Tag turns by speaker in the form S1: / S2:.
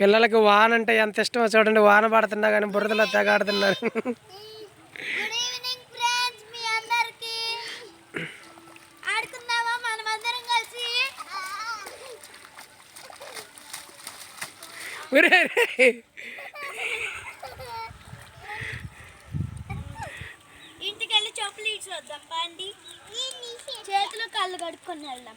S1: పిల్లలకి వాన అంటే ఎంత ఇష్టమో చూడండి వాన పడుతున్నా కానీ బురదలో తెగాడుతున్నారు
S2: ఇంటికెళ్ళి ఈవినింగ్ ఇచ్చి వద్దాం పండి. చేతులు కళ్ళు కడుక్కొని వెళ్దాం.